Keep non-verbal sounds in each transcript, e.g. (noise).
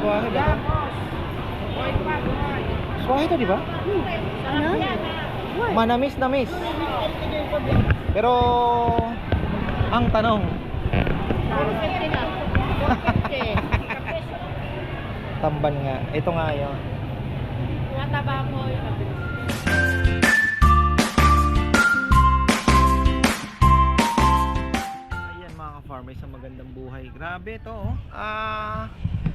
Swahe ba ito? Swahe ito, di ba? Ano? Manamis namis. Pero ang tanong, (laughs) tamban nga. Ito nga yun. Mataba mo yun. Ayan mga ka-farmers, ang magandang buhay. Grabe to. oh. Ah,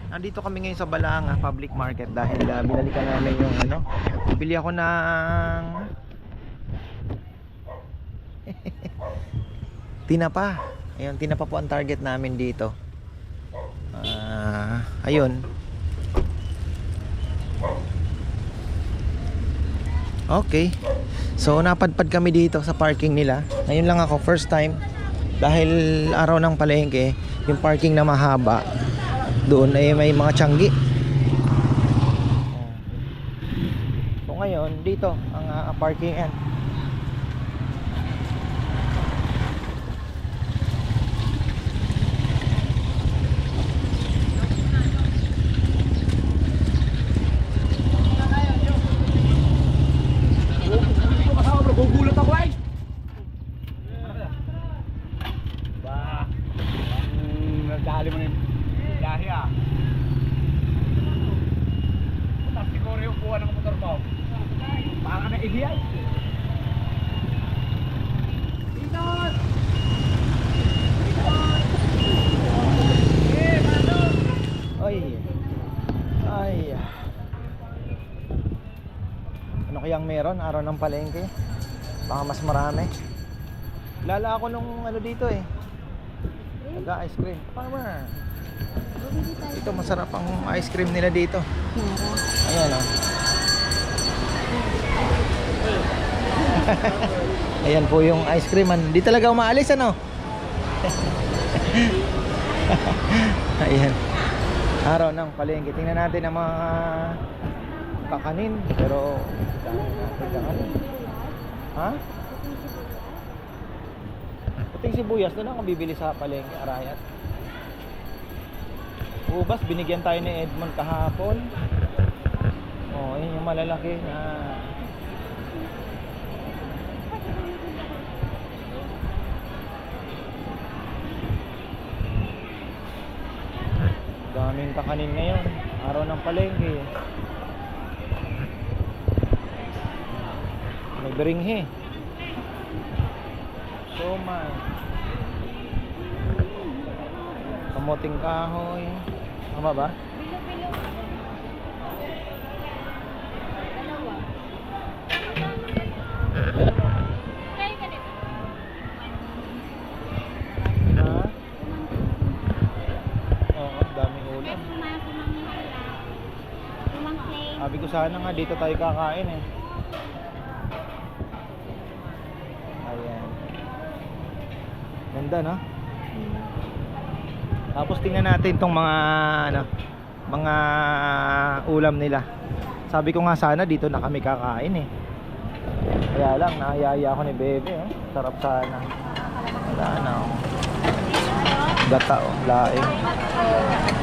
nandito kami ngayon sa Balanga Public Market dahil uh, binalikan namin yung ano. Bili ako ng (laughs) tinapa. Ayun, tinapa po ang target namin dito. Ah, ayun. Okay. So napadpad kami dito sa parking nila. Ngayon lang ako first time dahil araw ng palengke, yung parking na mahaba doon ay may mga tiyanggi. So ngayon dito ang uh, parkingan. Gugulat ako ay. Ba. Mm, nadali mo na yung biyahe ah. Tapos siguro yung buwan ng motor mo. Baka na ihiyay. Inot! Ay. Ay. Ano kayang meron araw ng palengke? Baka mas marami. Lala ako nung ano dito eh. Nag-ice cream. Farmer. Ito masarap ang ice cream nila dito. Ayan oh. (laughs) Ayan po yung ice cream. Hindi talaga umaalis ano? (laughs) Ayan. Araw ng palengke. Tingnan natin ang mga kakanin. Pero kakanin. Ha? Puting sibuyas doon ang bibili sa palengke, Arayat. Ubas, binigyan tayo ni Edmond kahapon. Oh, yun yung malalaki na daming kakanin ngayon. Araw ng palengke. May beringhe. Somay. Kamuting kahoy. Tama ba? Sabi ko sana nga dito tayo kakain eh. Ayan. Ganda no? Tapos tingnan natin tong mga ano, mga ulam nila. Sabi ko nga sana dito na kami kakain eh. Kaya lang naayaya ako ni Bebe oh. Sarap sana. Wala na oh. Gata oh, laing.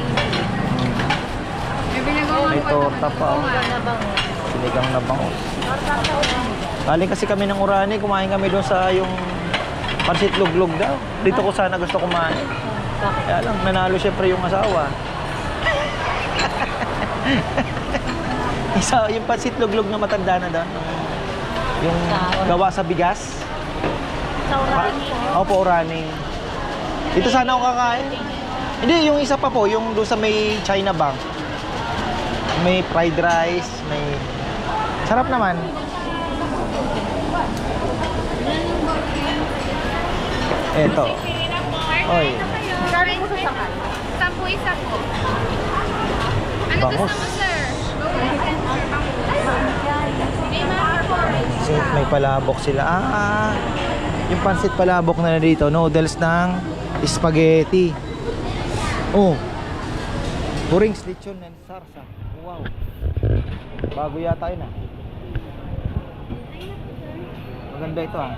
May torta pa oh. Sinigang na bango. Galing kasi kami ng Urani, kumain kami doon sa yung pansit luglog daw. Dito ko sana gusto kumain. Kaya lang, nanalo syempre yung asawa. (laughs) Isa, yung pansit luglog na matanda na doon. Yung gawa sa bigas. Sa Urani. Opo, Urani. Dito sana ako kakain. Hindi, yung isa pa po, yung doon sa may China Bank. May fried rice, may... Sarap naman. Eto. Oy. Sorry po sa sakal. Sampu isa po. Ano Bangus. gusto mo, sir? May may palabok sila. Ah, yung pansit palabok na dito, noodles ng spaghetti. Oh. Purings lechon and sarsa. Wow. Bago yata yun ah. Maganda ito ah.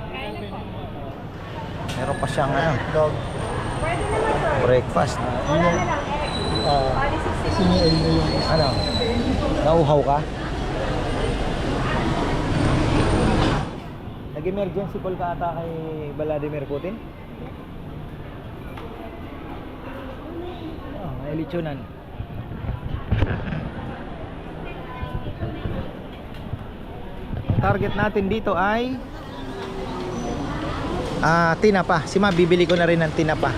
Meron pa siyang ano, dog. Breakfast. Uh, Ano? Nauhaw ka? Nag-emergency call ka ata kay Vladimir Putin? Oh, may lechonan. Target natin dito ay ah tinapa. Si Ma bibili ko na rin ng tinapa.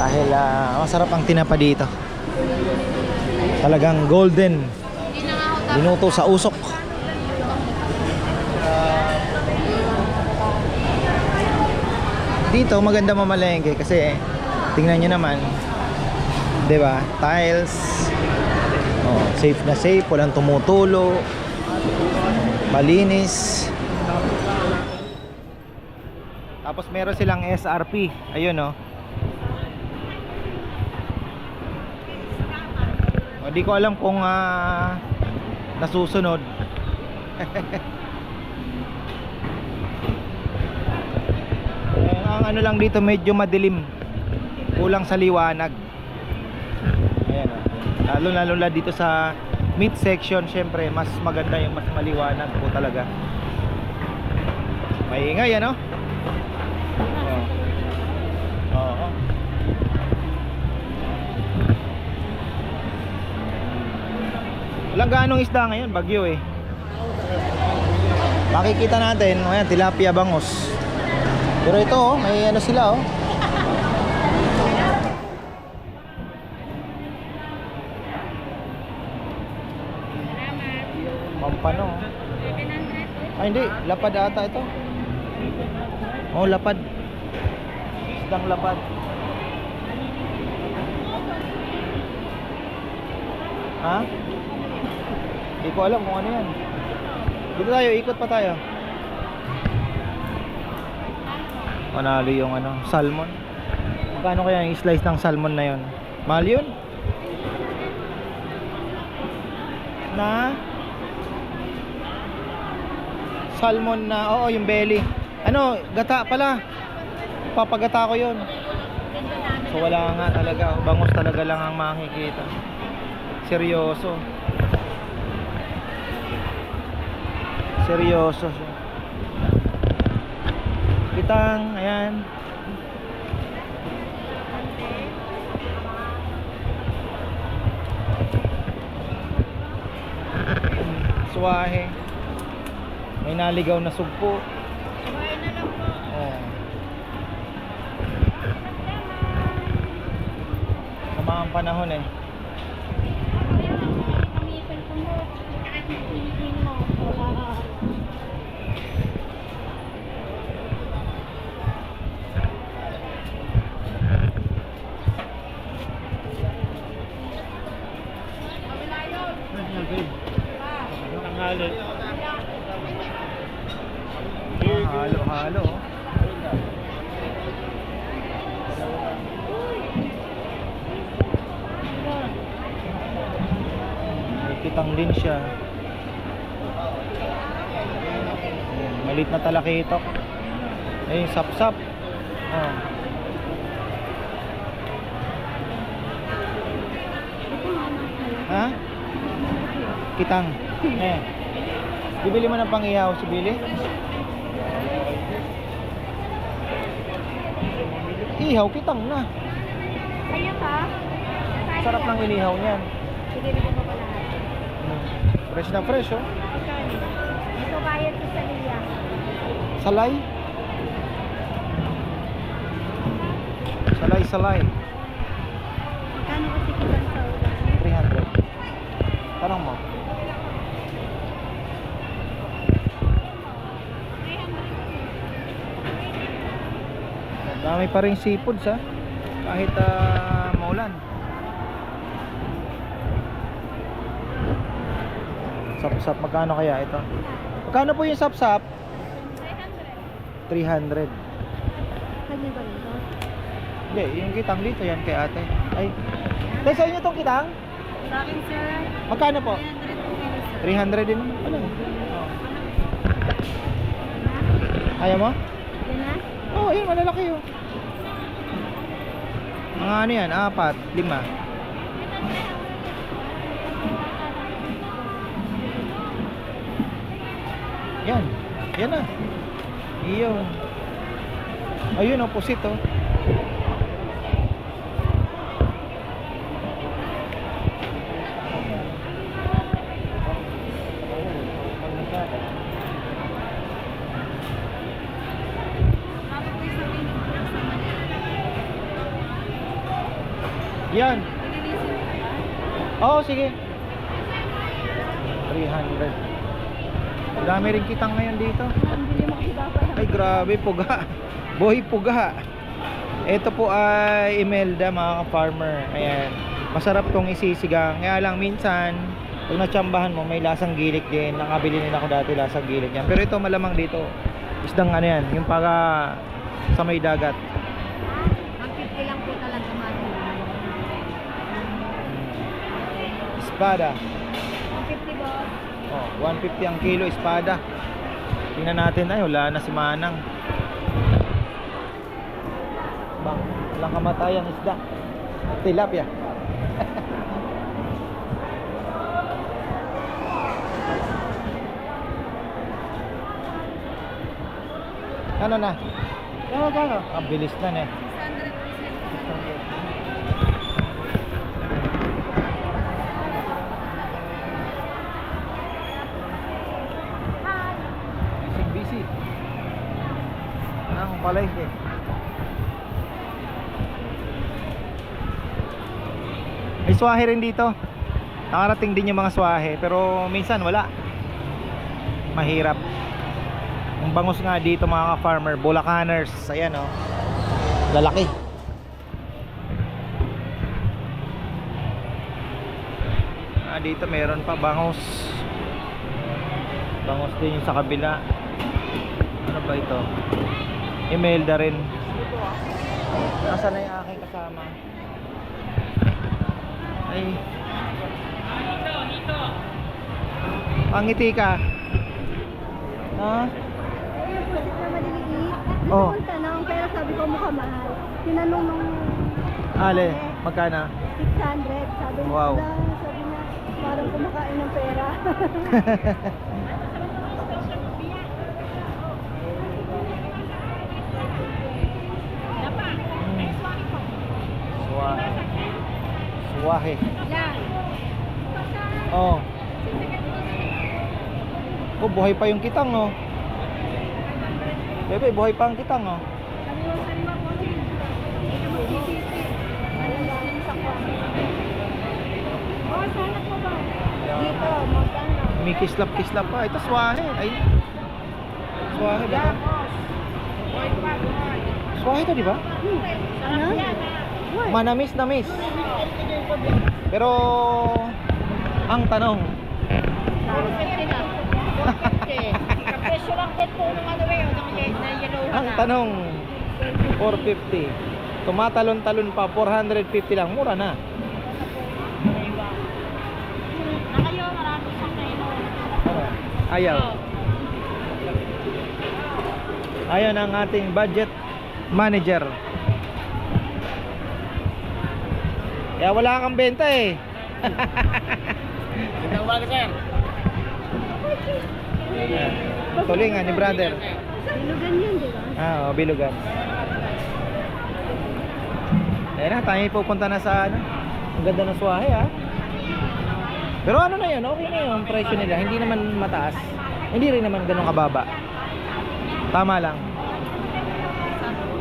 Dahil ah, masarap ang tinapa dito. Talagang golden. Minuto sa usok. Dito maganda mamalengke kasi tingnan nyo naman 'di ba? Tiles. Oh, safe na safe, walang tumutulo. Malinis. Tapos meron silang SRP. Ayun oh. O, di ko alam kung ah, nasusunod. (laughs) Ang ano lang dito medyo madilim. Kulang sa liwanag. Oh. Lalo lalo na dito sa mid section syempre mas maganda yung mas maliwanag po talaga. Maingay ano? Oo. Oo. Walang ganong isda ngayon, bagyo eh. Makikita natin, ayan, tilapia bangos. Pero ito oh, may ano sila oh. Hindi, lapad ata ito. Oh, lapad. Isdang lapad. Ha? Hindi ko alam kung ano yan. Dito tayo, ikot pa tayo. Panalo yung ano, salmon. Magkano kaya yung slice ng salmon na yon? Mahal yun? Na? Salmon na, oo yung belly. Ano, gata pala. Papagata ko yon. So wala nga talaga, bangus talaga lang ang makikita. Seryoso. Seryoso siya. Kitang, ayan. Suwahe. May naligaw na sugpo. Sumayin na lang po. Oh. Sama ang panahon eh. Talakitok. Ayun, sap-sap. Oh. Ha? Kitang. Eh. Bibili mo ng pang-ihaw si Billy? Ihaw, kitang na. Kaya ka? Sarap ng inihaw niyan. Sige, bigyan mo pala. Mm. Fresh na fresh, oh. Ito bayad ko sa. Salay. Salay, salay. Kano kasi kitang sa ulan? 300. Tanong mo. Dami pa rin seafoods ha. Kahit ah, maulan. Sap-sap, magkano kaya ito? Magkano po yung sap-sap? 300. Kanya ba nito? Hindi, yung kitang dito yan kay ate. Ay. Tay, sa inyo tong kitang? Sa akin, sir. Magkano po? 300 din naman pala. Ayaw mo? Yan na? Oo, oh, yun, malalaki yun. Mga ano yan, apat, lima. Yan. Yan na. Iyon. Ayun, opposite oh. Yan. Oo, sige. 300. Dami rin kitang ngayon dito. Ay grabe, puga. Boy, puga. Ito po ay Imelda mga ka-farmer. Ayan. Masarap tong isisigang. Kaya lang minsan, pag natsambahan mo, may lasang gilik din. Nakabili din ako dati lasang gilik yan. Pero ito malamang dito. Isdang ano yan, yung para sa may dagat. Ang 50 lang po talaga mali. Espada. Ang 50 boss. Oh, 150 ang kilo espada. Tingnan natin ay wala na si Manang. Bang, walang kamatayang isda. Tilapia. (laughs) ano na? Kano, kano? Ang bilis na eh. Palengke. May swahe rin dito. Nakarating din yung mga swahe pero minsan wala. Mahirap. Ang bangus nga dito mga ka-farmer, Bulacaners. Ayan oh. Lalaki. Ah, dito meron pa bangus. Bangus din yung sa kabila. Ano ba ito? Imelda rin. Nasaan na yung aking kasama? Ay. Pangiti ka. Ha? Ayun, pusit na Oh. tanong, pero sabi ko mukha mahal. Tinanong nung Ale, magkano? 600. Sabi niya, Wow. "Wala." sabi niya, parang kumakain ng pera. (laughs) Suwahe. Suwahe. Yan. Oh. Oh, buhay pa yung kitang, oh. Bebe, buhay pa ang kitang, oh. Oh? May kislap-kislap pa. Ito, suwahe. Ay. Suwahe ba? ito? Suwahe to, di ba? Ano? Manamis na miss. Pero ang tanong, ang tanong 450. Tumatalon-talon pa 450 lang, mura na. Ayaw. Ayaw ng ating budget manager. Kaya wala kang benta eh. Magandang umaga, sir. Ayan. Tulingan ni brother. Bilugan yun, di ba? Ah, oh, bilugan. Ayan na, tayo pupunta na sa ano. Ang ganda ng swahe ah. Pero ano na yun, okay na yun ang presyo nila. Hindi naman mataas. Hindi rin naman ganun kababa. Tama lang.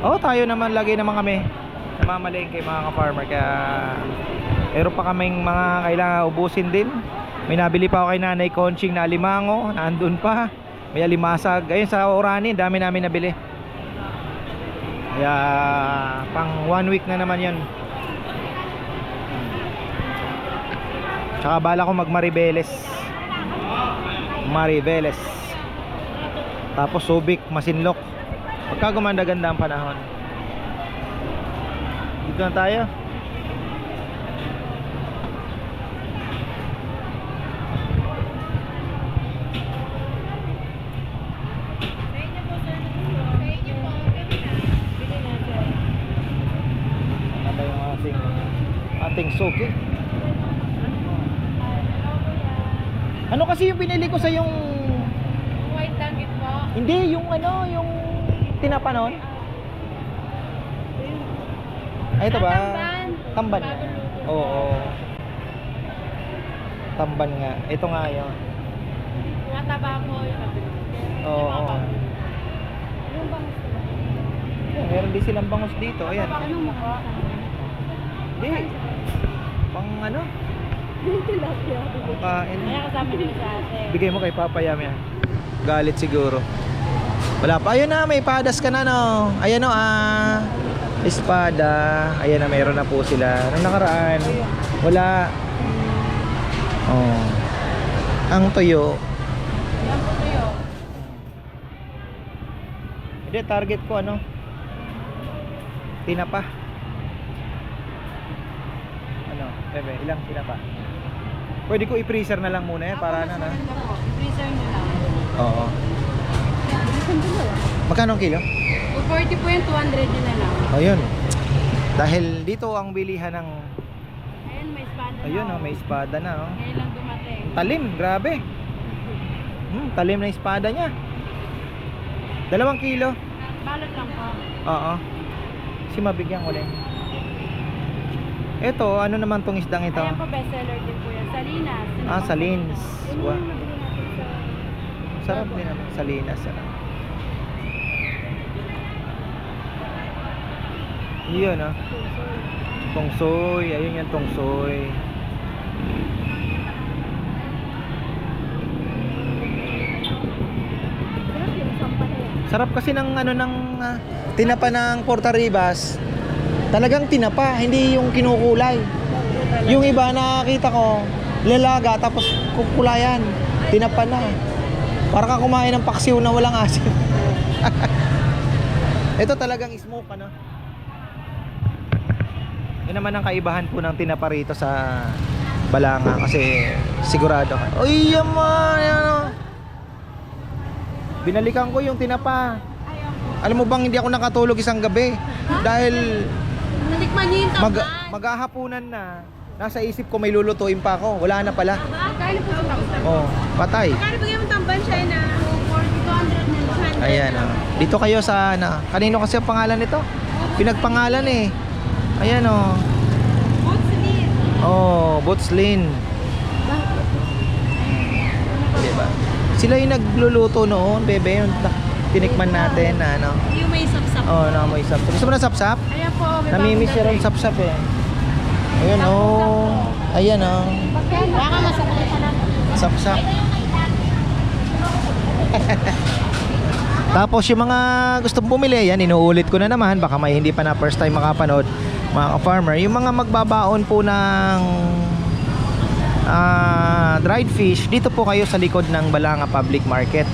Oo, tayo naman lagi naman kami. Namamalengke mga ka-farmer. Kaya meron pa kaming mga kailangan ubusin din. May nabili pa ako kay Nanay Conching na alimango. Nandun pa. May alimasag. Ayun sa Orani, dami namin nabili. Kaya pang one week na naman yun. Tsaka bala ko mag Maribeles. Maribeles. Tapos Subic, Masinlok. Pagka gumanda-ganda ang panahon. Dito na tayo. Ating suki. Ano kasi yung binili ko sa yung White nugget po. hindi yung ano yung tinapa noon? Ay ito ba? Tamban. Tamban nga. Oo. Tamban nga. Ito nga yun. Mataba po yung Oo. oo. Yeah, meron din silang bangus dito. Ayan. Anong mukha? Hindi. Pang ano? Pang kain. Kaya kasama din sa ate. Bigay mo kay Papa Yam yan. Galit siguro. Wala pa. Ayun na, may padas ka na no. Ayan o, ah. Espada. Ayan na, mayroon na po sila. Nung nakaraan, wala. Oh. Ang tuyo. Yan po kayo. Hindi, target ko ano? Tinapa. Ano? Bebe, ilang tinapa? Pwede ko i-freezer na lang muna yan para ano na. Freezer nyo lang. Oo. Magkano ang kilo? 240 po yung 200 nyo na lang. Ayun. Dahil dito ang bilihan ng Ayun, may espada ayun na. oh, may espada na oh. Ngayon lang dumating. Talim, grabe. Hmm, talim na espada niya. Dalawang kilo. Balot lang po. Oo. Si mabigyan ko din. Ito, ano naman tong isdang ito? Ayan po, bestseller din po yan. Salinas. Ah, salins. Yun Wow. yung nabili natin sa... Sarap din naman. Salinas. Sarap. Yun ah. Tongsoy. Ayun yung tongsoy. Sarap kasi ng ano ng ah, tinapa ng Porta Ribas. Talagang tinapa, hindi yung kinukulay. Yung iba nakakita ko, lalaga tapos kukulayan. Tinapa na. Para ka kumain ng paksiw na walang asin. (laughs) Ito talagang smoke ano. Yan naman ang kaibahan po ng tinapa rito sa Balanga kasi sigurado ka. Uy, yaman, yan oh. Binalikan ko yung tinapa. Alam mo bang hindi ako nakatulog isang gabi dahil Natikman niyo yung mag maghahapunan na. Nasa isip ko may lulutuin pa ako. Wala na pala. Kaya po sa tamban. Oh, patay. Kaya bigyan mo tamban siya na 40 200 na lang. Ayan oh. Dito kayo sa ano, kanino kasi ang pangalan nito? Pinagpangalan eh. Ayan oh. Oh, Botslin. Diba? Sila yung nagluluto noon, bebe, yung tinikman natin na ano. Yung may sapsap. Oh, na may sapsap. Gusto mo na sapsap? Ayan po, Namimiss siya rin sapsap eh. Ayan oh. Ayan oh. Baka masakit ka lang. Sapsap. (laughs) Tapos yung mga gustong bumili, yan inuulit ko na naman, baka may hindi pa na first time makapanood, mga farmer yung mga magbabaon po ng ah, dried fish, dito po kayo sa likod ng Balanga Public Market.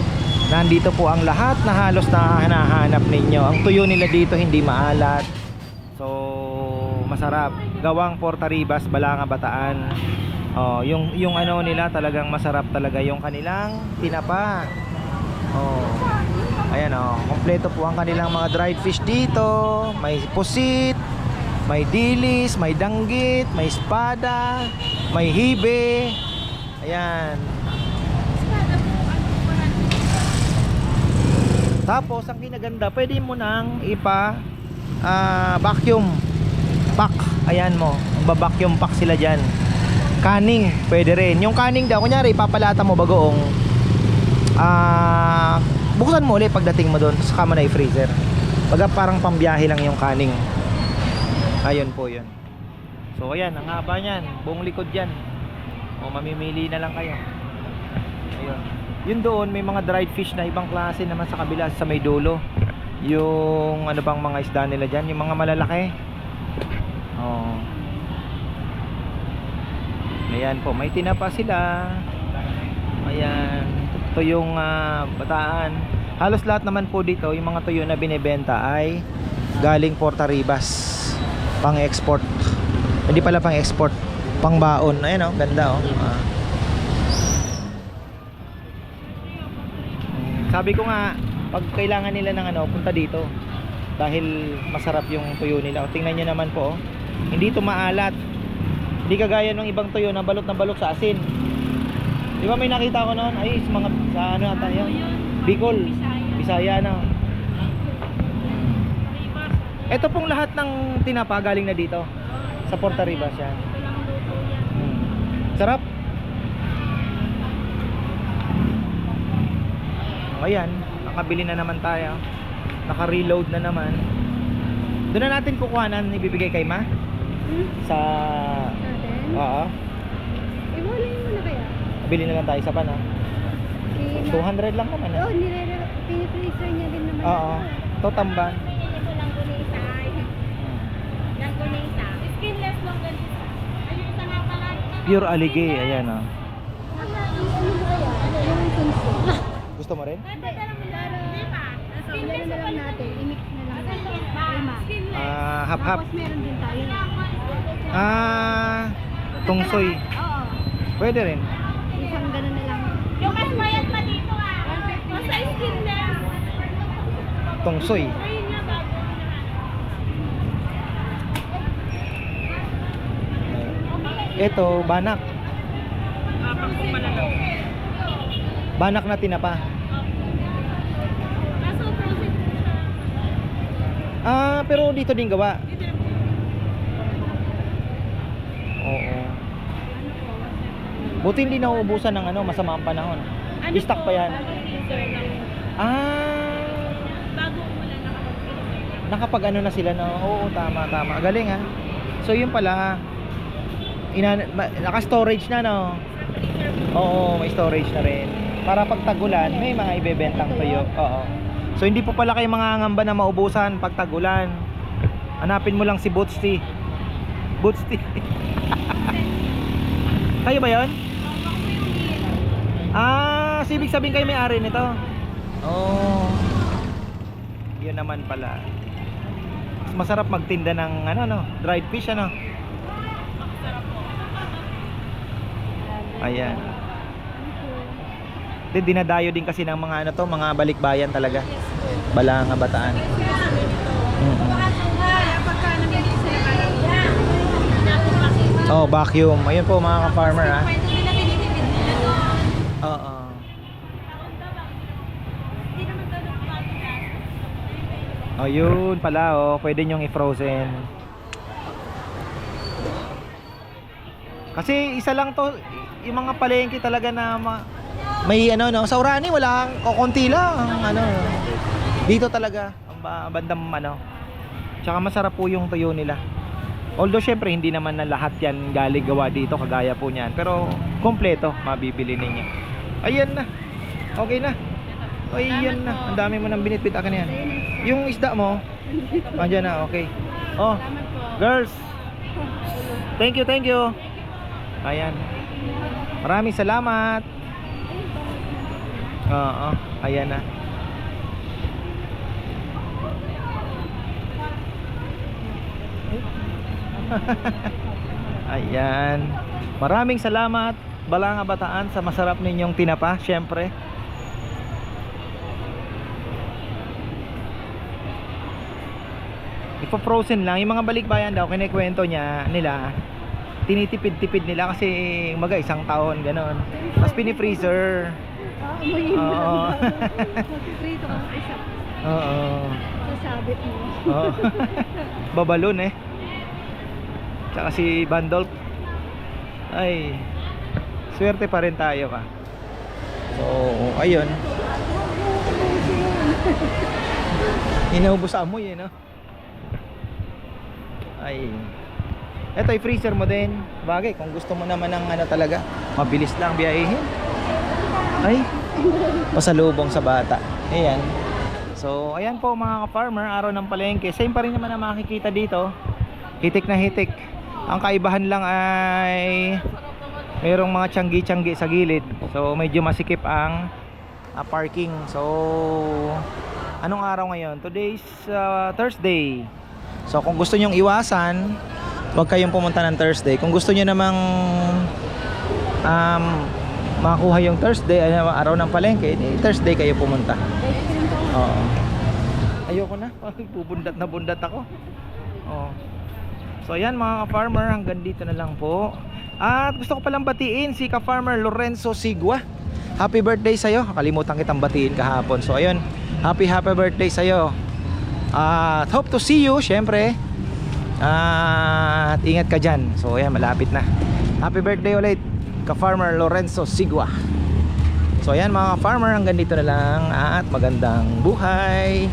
Nandito po ang lahat na halos na hinahanap ninyo. Ang tuyo nila dito hindi maalat. So, masarap. Gawang Porta Ribas, Balanga, Bataan. Oh, yung yung ano nila talagang masarap talaga yung kanilang tinapa. Oh. Ayan oh, kompleto po ang kanilang mga dried fish dito. May pusit, may dilis, may danggit, may espada, may hibe. Ayan. Tapos ang kinaganda, pwede mo nang ipa ah, vacuum pack. Ayan mo, ba-vacuum pack sila diyan. Kaning, pwede rin. Yung kaning daw, kunyari ipapalata mo bagoong ah buksan mo ulit pagdating mo doon, saka mo na i-freezer. Baga parang pambiyahe lang yung kaning. Ayun po yun. So ayan, ang haba niyan, buong likod yan. O mamimili na lang kayo. Ayun. Yun doon, may mga dried fish na ibang klase naman sa kabila sa may dulo. Yung ano bang mga isda nila dyan, yung mga malalaki. Oh. Ayan po, may tinapa sila. Ayan. Ito yung ah, bataan. Halos lahat naman po dito, yung mga tuyo na binebenta ay galing Porta Ribas. Pang-export. Hindi pala pang-export. Pang-baon. Ayan oh, ganda oh. Ah. Sabi ko nga, pag kailangan nila ng ano, punta dito. Dahil masarap yung tuyo nila. O, tingnan nyo naman po, oh. Hindi to maalat. Hindi kagaya ng ibang tuyo na balot na balot sa asin. Di ba may nakita ko noon? Ay, mga sa ano ata yun? Bicol. Bisaya na. Ito pong lahat ng tinapa galing na dito. Sa Porta Ribas yan. Hmm. Sarap. Ayan, nakabili na naman tayo. Naka-reload na naman. Doon na natin kukuhanan, ibibigay kay Ma? Hmm? Sa... Oo. Iwalay mo na kaya? Bili na lang tayo sa pan, ha? Si 200 lang naman, ha? Oo, nire pinifreezer niya din naman. Oo. Ito tamban. Pinili ko lang gunisa. Lang gunisa. Skinless lang ganito. Ayun isa nga pala. Pure aligay, ayan, oh. Gusto mo rin? Na na. Ah, hap-hap. Meron din tayo. Ah, tungsoy. Oo. Pwede rin. Isang ganun na lang. Yung mas mayat pa dito ah. Basta skinless. Tungsoy. Ayun nga bago. Ito, banak. Banak na tinapa. Ah, pero dito din gawa. Oo. Buti hindi nauubusan ng ano, masama ang panahon. Ano Stock pa yan. Ah, Bago umulan nakapag-freezer. nakapag ano na sila na, oo, tama, tama. Galing ha. So yun pala, ina, naka-storage na no. Oo, may storage na rin. Para pag tagulan, may mga ibebentang tuyo. Oo. So hindi po pala kayo mga ngamba na maubusan pag tagulan. Hanapin mo lang si Boots Tea. Boots Tea. (laughs) kayo ba 'yon? Ah, so ibig sabihin kayo may-ari nito. Oh. Yun naman pala. Mas masarap magtinda ng ano no, dried fish ano. Ayan. Di, dinadayo din kasi ng mga ano to, mga balikbayan talaga. Balanga bataan. Sila parang Oh, vacuum. Ayun po mga ka-farmer ah. Nila to. Oo. Daw nagpapagagas. Oh, yun pala oh. Pwede nyong i-frozen. Kasi isa lang to, yung mga palengke talaga na ma- may ano no, sa Urani wala kokonti lang ano. Dito talaga ang ba- bandang ano. Tsaka masarap po yung tuyo nila. Although syempre hindi naman na lahat yan galing gawa dito kagaya po niyan. Pero kompleto mabibili ninyo. Ayan na. Okay na. Ayan na. Ang dami mo nang binitbit akin yan. Yung isda mo, andyan na, okay. Oh, girls. Thank you, thank you. Ayan. Maraming salamat. Oo, ayan na. (laughs) ayan. Maraming salamat. Balanga Bataan sa masarap ninyong tinapa, syempre. Ipo-frozen lang. Yung mga balikbayan daw, kinikwento niya nila, tinitipid-tipid nila kasi umaga isang taon, ganon. Tapos pinifreezer. Oo. Magpiprito ka isa. Oo. Sasabit mo. Oo. Babalon eh. Tsaka si Bandolp. Ay, swerte pa rin tayo ka. So, ayun. Inaubos amoy eh, no? Ay. Ito ay freezer mo din. Bagay, kung gusto mo naman ng ano talaga, mabilis lang biyahehin. Ay, pasalubong sa bata. Ayan. So, ayan po mga ka-farmer, araw ng palengke. Same pa rin naman ang makikita dito. Hitik na hitik. Ang kaibahan lang ay mayroong mga tiyanggi-tiyanggi sa gilid. So, medyo masikip ang ah, parking. So, anong araw ngayon? Today's ah, Thursday. So, kung gusto nyong iwasan, huwag kayong pumunta ng Thursday. Kung gusto nyo namang um, makuha yung Thursday, ano, araw ng palengke, di Thursday kayo pumunta. Oo. Ayoko na. (laughs) Bubundat na bundat ako. Oo. So ayan mga ka-farmer, hanggang dito na lang po. At gusto ko palang batiin si ka-farmer Lorenzo Sigua. Happy birthday sa'yo. Kalimutan kitang batiin kahapon. So ayun, happy happy birthday sa'yo. At hope to see you, syempre. At ingat ka dyan. So ayan, malapit na. Happy birthday ulit, ka-farmer Lorenzo Sigua. So ayan mga farmer, hanggang dito na lang at magandang buhay.